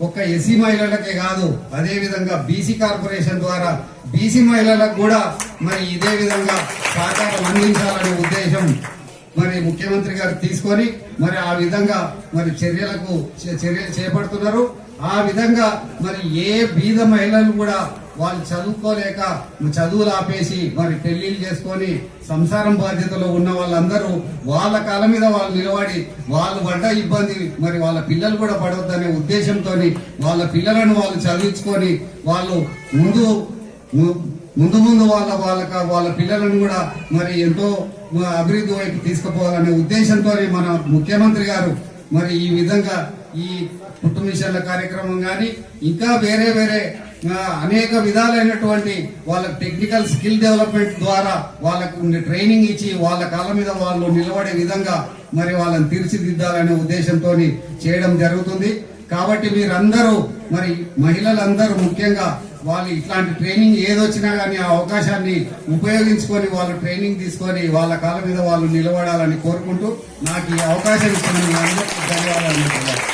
ఒక్క ఎస్సీ మహిళలకే కాదు అదే విధంగా బీసీ కార్పొరేషన్ ద్వారా బీసీ మహిళలకు కూడా మరి ఇదే విధంగా సహకారం అందించాలనే ఉద్దేశం మరి ముఖ్యమంత్రి గారు తీసుకొని మరి ఆ విధంగా మరి చర్యలకు చే- చర్యలు చేపడుతున్నారు. ఆ విధంగా మరి ఏ బీద మహిళలు కూడా వాళ్ళు చదువుకోలేక చదువులు ఆపేసి మరి పెళ్ళిళ్ళు చేసుకొని సంసారం బాధ్యతలో ఉన్న వాళ్ళందరూ వాళ్ళ కాళ్ళ మీద వాళ్ళు నిలబడి వాళ్ళు పడ్డ ఇబ్బంది మరి వాళ్ళ పిల్లలు కూడా పడవద్దనే ఉద్దేశంతో వాళ్ళ పిల్లలను వాళ్ళు చదివించుకొని వాళ్ళు ముందు ము- ముందు ముందు వాళ్ళ వాళ్ళ వాళ్ళ పిల్లలను కూడా మరి ఎంతో అభివృద్ధి వైపు తీసుకుపోవాలనే ఉద్దేశంతో మన ముఖ్యమంత్రి గారు మరి ఈ విధంగా ఈ కుటుంబ కార్యక్రమం కానీ ఇంకా వేరే వేరే అనేక విధాలైనటువంటి వాళ్ళకి టెక్నికల్ స్కిల్ డెవలప్మెంట్ ద్వారా వాళ్ళకు ట్రైనింగ్ ఇచ్చి వాళ్ళ కాళ్ళ మీద వాళ్ళు నిలబడే విధంగా మరి వాళ్ళని తీర్చిదిద్దాలనే ఉద్దేశంతో చేయడం జరుగుతుంది. కాబట్టి మీరందరూ మరి మహిళలందరూ ముఖ్యంగా వాళ్ళు ఇట్లాంటి ట్రైనింగ్ ఏదొచ్చినా కానీ ఆ అవకాశాన్ని ఉపయోగించుకొని వాళ్ళు ట్రైనింగ్ తీసుకొని వాళ్ళ కాళ్ళ మీద వాళ్ళు నిలబడాలని కోరుకుంటూ నాకు ఈ అవకాశం ఇచ్చిన ధన్యవాదాలు.